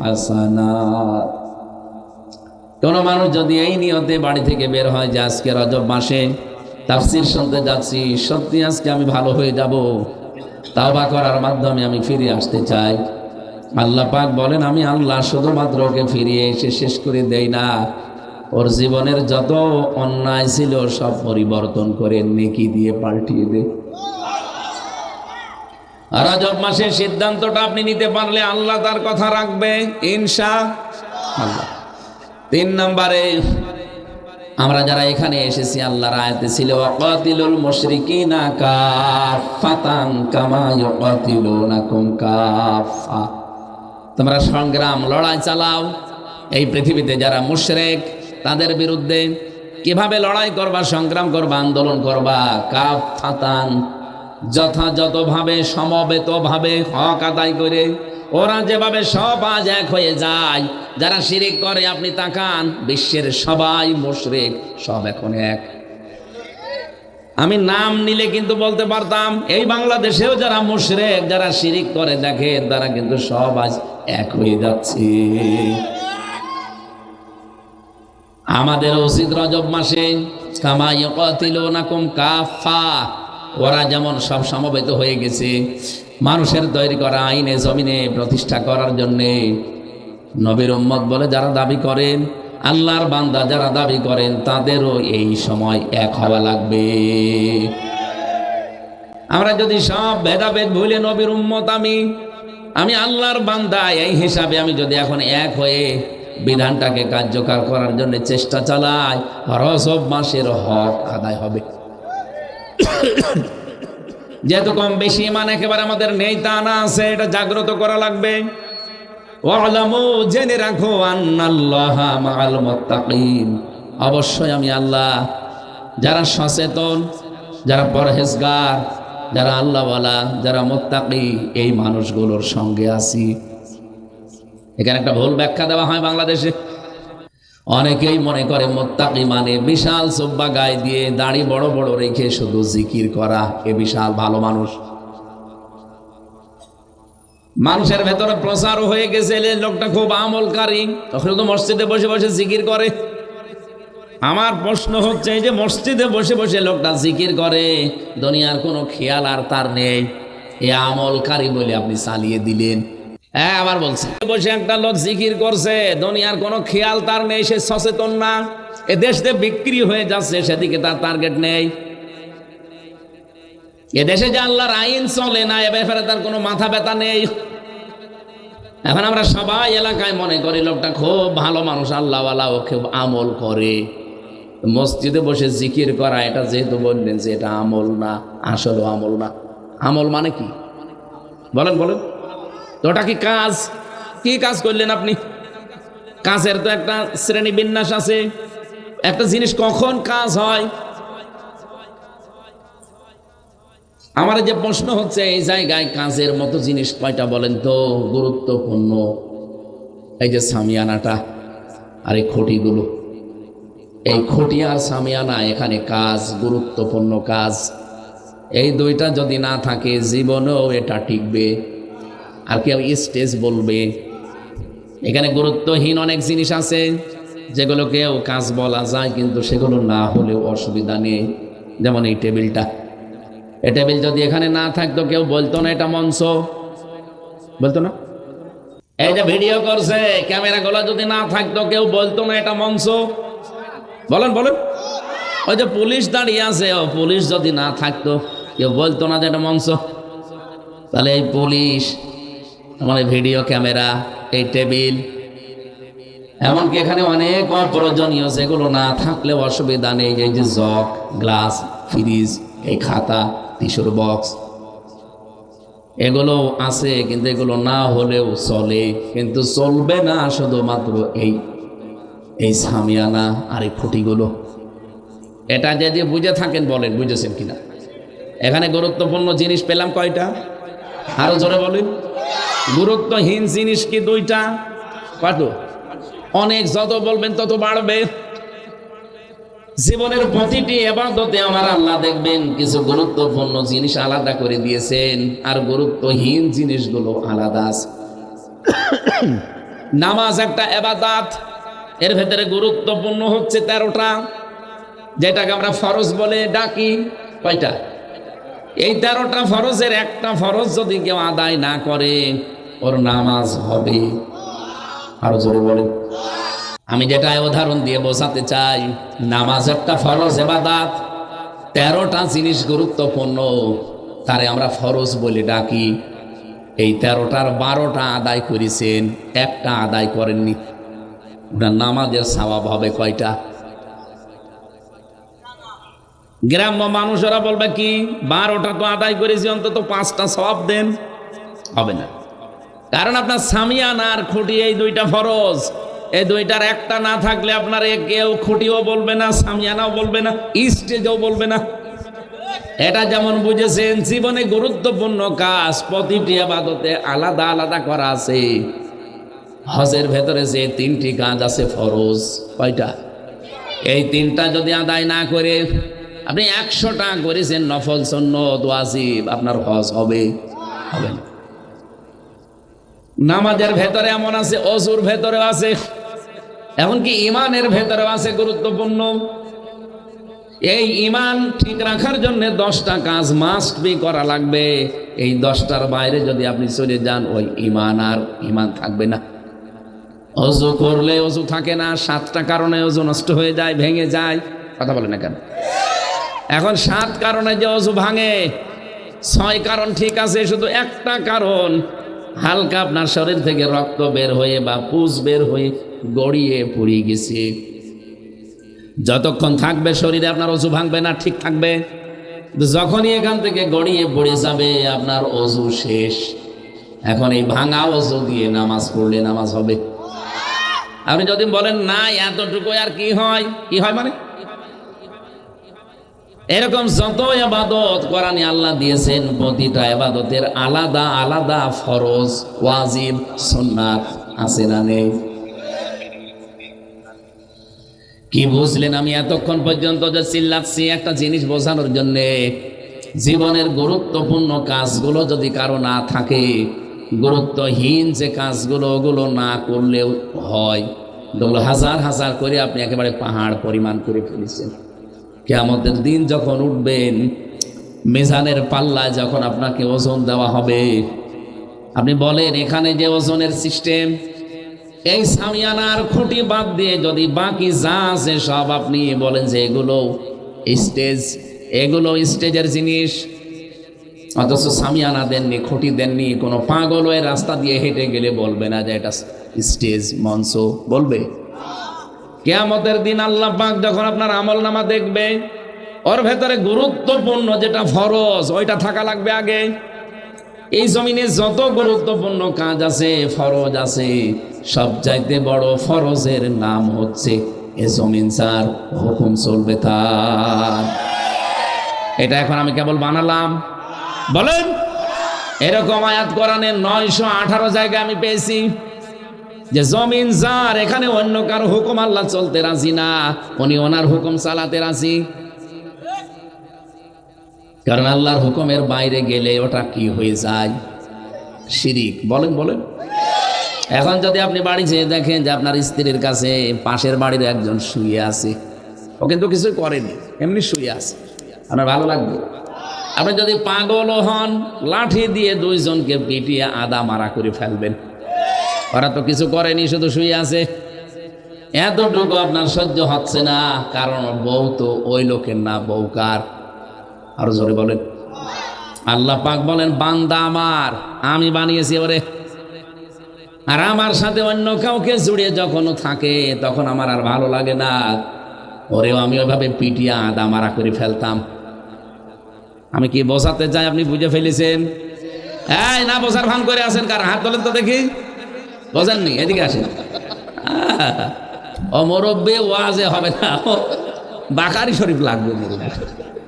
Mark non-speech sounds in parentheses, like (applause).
হাসানাত। কোন মানুষ যদি এই নিয়তে বাড়ি থেকে বের হয় যে আজকে রজব মাসে, তাফসির শুনতে যাচ্ছি, সত্যি আজকে আমি ভালো হয়ে যাব, তাওবা করার মাধ্যমে আমি ফিরে আসতে চাই। আল্লাহ পাক বলেন, আমি আল্লাহ শুধুমাত্র ওকে ফিরিয়ে এসে শেষ করে দেই না। ওর জীবনের যত অন্যায় ছিল সব পরিবর্তন করে নেকি দিয়ে পাল্টিয়ে দেয় রজব মাসের সিদ্ধান্তটা আপনি নিতে পারলে আল্লাহ তার কথা রাখবে, ইনশা আল্লাহ। তিন নম্বরে, আমরা যারা এখানে এসেছি, আল্লাহর আয়াতে ছিল, ওয়াকাতিলুল মুশরিকিনা কাফাতান কামা ইউকাতিলুনাকুম কাফা। তোমরা সংগ্রাম, লড়াই চালাও। এই পৃথিবীতে যারা মুশরেক, তাদের বিরুদ্ধে কীভাবে লড়াই করবা, সংগ্রাম করবা, আন্দোলন করবা? কাফাতান যথাযথভাবে, সমবেতভাবে হক আদায় করে ওরা যেভাবে সব আজ এক হয়ে যায়, যারা শিরিক করে আপনি তাকান, বিশ্বের সবাই মুশরেক, সব এখন এক। আমি নাম নিলে কিন্তু বলতে পারতাম, এই বাংলাদেশেও যারা মুশরেক, যারা শিরিক করে দেখে তারা কিন্তু সব আজ এক হয়ে যাচ্ছে। আমাদের উচিত রজব মাসে ওরা যেমন সব সমবেত হয়ে গেছে, মানুষের তৈরি করা আইনে, জমিনে প্রতিষ্ঠা করার জন্যে নবীর উম্মত বলে যারা দাবি করেন আল্লাহর বান্দা যারা দাবি করেন, তাদেরও এই সময় এক হওয়া লাগবে। আমরা যদি সব ভেদাভেদ ভুলে নবীর উম্মত আমি আমি আল্লাহর বান্দা, এই হিসাবে আমি যদি এখন এক হয়ে বিধানটাকে কার্যকর করার জন্য চেষ্টা চালাই রসব মাসের হক আদায় হবে। যেহেতু কম বেশি ইমান একেবারে আমাদের নেই, তা না আছে, এটা জাগ্রত করা লাগবে। জেনে রাখো অবশ্যই আমি আল্লাহ, যারা সচেতন, যারা পরহেজগার, যারা আল্লাহওয়ালা, যারা মোত্তাকি, এই মানুষগুলোর সঙ্গে আছি। এখানে একটা ভুল ব্যাখ্যা দেওয়া হয় বাংলাদেশে। অনেকেই মনে করে মোত্তাকি মানে বিশাল সোব্বা গায়ে দিয়ে দাড়ি বড় বড় রেখে শুধু জিকির করা, এ বিশাল ভালো মানুষ। মানুষের ভেতরে প্রচার হয়ে গেছে লোকটা খুব আমলকারী। তখন তো মসজিদে বসে বসে জিকির করে। আমার প্রশ্ন হচ্ছে যে মসজিদে বসে বসে লোকটা জিকির করে, দুনিয়ার কোনো খেয়াল আর তার নেই। এ আমলকারী বলে আপনি চালিয়ে দিলেন। হ্যাঁ আবার বলছি। বসে একটা লোক জিকির করছে, দুনিয়ার কোনো খেয়াল তার নেই, সে সচেতন না। এ দেশে বিক্রি হয়ে যাচ্ছে, সেদিকে তার টার্গেট নেই। এ দেশে যে আল্লাহর আইন চলে না, এ ব্যাপারে তার কোনো মাথা ব্যথা নেই। এখন আমরা সবাই এলাকায় মনে করি, লোকটা খুব ভালো মানুষ আল্লাহওয়ালা ও খুব আমল করে। মসজিদে বসে জিকির করা, এটা যেহেতু বললেন যে এটা আমল না আসলে আমল না। আমল মানে কি? বলেন বলেন। তো ওটা কি কাজ? কি কাজ করলেন আপনি? কাজের তো একটা শ্রেণি বিন্যাস আছে। একটা জিনিস কখন কাজ হয়? আমার যে প্রশ্ন হচ্ছে, এই জায়গায় কাজের মতো জিনিস কয়টা বলেন তো? গুরুত্বপূর্ণ। এই যে সামিয়ানাটা, আর এই খুঁটিগুলো। এই খুঁটি আর সামিয়ানা এখানে কাজ, গুরুত্বপূর্ণ কাজ। এই দুইটা যদি না থাকে, জীবনেও এটা টিকবে। আর কেউ স্টেজ বলবে। এখানে গুরুত্বহীন অনেক জিনিস আছে, যেগুলো কেউ কাজ বলা যায়, কিন্তু সেগুলো না হলেও অসুবিধা নেই। যেমন এই টেবিলটা। এই টেবিল যদি এখানে না থাকতো, কেউ বলতো না এটা মঞ্চ। বলতো না? এই যে ভিডিও করছে ক্যামেরাগুলো যদি না থাকতো, কেউ বলতো না এটা মঞ্চ। বলেন বলেন। ওই যে পুলিশ দাঁড়িয়ে আছে, ও পুলিশ যদি না থাকতো, কেউ বলতো না যে এটা মঞ্চ। তাহলে এই পুলিশ, আমার ভিডিও ক্যামেরা এই টেবিল, এমনকি এখানে অনেক অপ্রয়োজনীয় যেগুলো না থাকলে অসুবিধা নেই, এই যে জগ, গ্লাস, ফ্রিজ, এই খাতা টিস্যুর বক্স। এগুলো আছে, কিন্তু এগুলো না হলেও চলে। কিন্তু চলবে না শুধুমাত্র এই এই সামিয়ানা আর এই খুঁটিগুলো। এটা যদি বুঝে থাকেন বলেন, বুঝেছেন কিনা? এখানে গুরুত্বপূর্ণ জিনিস পেলাম কয়টা? আরও জোরে বলেন। গুরুত্বহীন জিনিস কি দুইটা? কত অনেক যত বলবেন তত বাড়বে। জীবনের প্রতিটি এবাদতে আমার আল্লাহ দেখবেন কিছু গুরুত্বপূর্ণ জিনিস আলাদা করে দিয়েছেন, আর গুরুত্বহীন জিনিসগুলো আলাদা আছে। (coughs) নামাজ একটা এবাদাত, এর ভেতরে গুরুত্বপূর্ণ হচ্ছে তেরোটা, যেটাকে আমরা ফরজ বলে ডাকি, কয়টা? এই তেরোটা ফরজের একটা ফরজ যদি কেউ আদায় না করে, ওর নামাজ হবে। আরও জোরে বলে আমি যেটা উদাহরণ দিয়ে বোঝাতে চাই, নামাজ একটা ফরজ এবাদাত তেরোটা জিনিস গুরুত্বপূর্ণ, তারে আমরা ফরজ বলে ডাকি। এই তেরোটার বারোটা আদায় করেছেন, একটা আদায় করেননি। ওনার নামাজের স্বভাব হবে কয়টা? গ্রাম্য মানুষেরা বলবে কি, বারোটা তো আদায় করেছি, অন্তত পাঁচটা সবাব দেন। হবে না। কারণ আপনার সামিয়ানার খুঁটি এই দুইটা ফরজ। এই দুইটার একটা না থাকলে আপনার কেউ খুঁটিও বলবে না, সামিয়ানাও বলবে না, স্টেজও বলবে না। এটা যেমন বুঝেছেন, জীবনে গুরুত্বপূর্ণ কাজ, প্রতিটি আবাদতে আলাদা আলাদা করা আছে। হজের ভেতরে যে তিনটি কাজ আছে, ফরজ, কয়টা? এই তিনটা যদি আদায় না করে, আপনি একশোটা করেছেন নফল সন্ন ওয়াজিব, আপনার হজ হবে হবে নামাজের ভেতরে এমন আছে, অজুর ভেতরে আছে। এমনকি ইমানের ভেতরেও আছে গুরুত্বপূর্ণ। এই ইমান ঠিক রাখার জন্য দশটা কাজ মাস্ট বি করা লাগবে। এই দশটার বাইরে যদি আপনি চলে যান, ওই ইমান আর ইমান থাকবে না। অজু করলে অজু থাকে না, সাতটা কারণে অজু নষ্ট হয়ে যায়, ভেঙে যায়। কথা বলে না কেন? এখন সাত কারণে যে অজু ভাঙে, ছয় কারণ ঠিক আছে, শুধু একটা কারণ, হালকা আপনার শরীর থেকে রক্ত বের হয়ে বা পুষ বের হয়ে গড়িয়ে পুড়িয়ে গেছে। যতক্ষণ থাকবে শরীরে আপনার অজু ভাঙবে না, ঠিক থাকবে। যখনই এখান থেকে গড়িয়ে পড়ে যাবে, আপনার অজু শেষ। এখন এই ভাঙা অজু দিয়ে নামাজ পড়লে নামাজ হবে। আপনি যদি বলেন, না এতটুকু আর কি হয়? কি হয় মানে? এরকম যত এবাদত কোরআনে আল্লাহ দিয়েছেন, প্রতিটা এবাদতের আলাদা আলাদা ফরজ, ওয়াজিব, সুন্নাত আছে না নেই? কি বুঝলেন আমি এতক্ষণ পর্যন্ত যে চিল্লাচ্ছি একটা জিনিস বোঝানোর জন্যে? জীবনের গুরুত্বপূর্ণ কাজগুলো যদি কারও না থাকে, গুরুত্বহীন যে কাজগুলো, ওগুলো না করলেও হয়। ওগুলো হাজার হাজার করে আপনি একেবারে পাহাড় পরিমাণ করে ফেলেছেন। কেয়ামতের দিন যখন উঠবেন, মেজানের পাল্লায় যখন আপনাকে ওজন দেওয়া হবে, আপনি বলেন, এখানে যে ওজনের সিস্টেম এই সামিয়ানার খুঁটি বাদ দিয়ে যদি বাকি যা আছে সব আপনি বলেন যে এগুলো স্টেজ, এগুলো স্টেজের জিনিস। অথচ সামিয়ানা দেননি, খুঁটি দেননি, কোনো পাগল ওই রাস্তা দিয়ে হেঁটে গেলে বলবে না যে এটা স্টেজ, মঞ্চ, বলবে। কেয়ামতের দিন আল্লাহ পাক যখন আপনার আমল নামা দেখবে, ওর ভেতরে গুরুত্বপূর্ণ যেটা ফরজ, ওইটা থাকা লাগবে আগে। এই জমিনে যত গুরুত্বপূর্ণ কাজ আছে, ফরজ আছে সব চাইতে বড় ফরজের নাম হচ্ছে, এ জমিন স্যার হুকুম চলবে তার। এটা এখন আমি কেবল বানালাম। বলেন, এরকম আয়াত কোরআনের নয়শো আঠারো জায়গায় আমি পেয়েছি, যে জমিন যার, এখানে অন্য কারও হুকুম আল্লাহ চলতে রাজি না, উনি ওনার হুকুম চালাতে রাজি। কারণ আল্লাহর হুকুমের বাইরে গেলে ওটা কি হয়ে যায়? শিরিক। বলেন বলেন। এখন যদি আপনি বাড়ি যেয়ে দেখেন যে আপনার স্ত্রীর কাছে পাশের বাড়ির একজন শুয়ে আছে, ও কিন্তু কিছু করেনি, এমনি শুয়ে আছে। আপনার ভালো লাগবে? আপনি যদি পাগলও হন, লাঠি দিয়ে দুইজনকে পিটিয়ে আদা মারা করে ফেলবেন। ওরা তো কিছু করেনি, শুধু শুয়ে আছে। এতটুকু আপনার সহ্য হচ্ছে না, কারণ বউ তো ওই লোকের না, বউ কার? আরও জোরে বলেন। আল্লাহ পাক বলেন, বান্দা আমার, আমি বানিয়েছি ওরে। আর আমার সাথে অন্য কাউকে জুড়ে যখন থাকে, তখন আমার আর ভালো লাগে না। ওরেও আমি ওইভাবে পিটিয়া আদা মারা করে ফেলতাম। আমি কি বোঝাতে চাই আপনি বুঝে ফেলেছেন? এই না বোঝার ভান করে আছেন কার? হাত তোলেন তো দেখি। বোঝেননি, এদিকে আসেন। ও মুরব্বী, ওয়াজে হবে না। বাকারি শরীফ লাগবে। মুরব্বী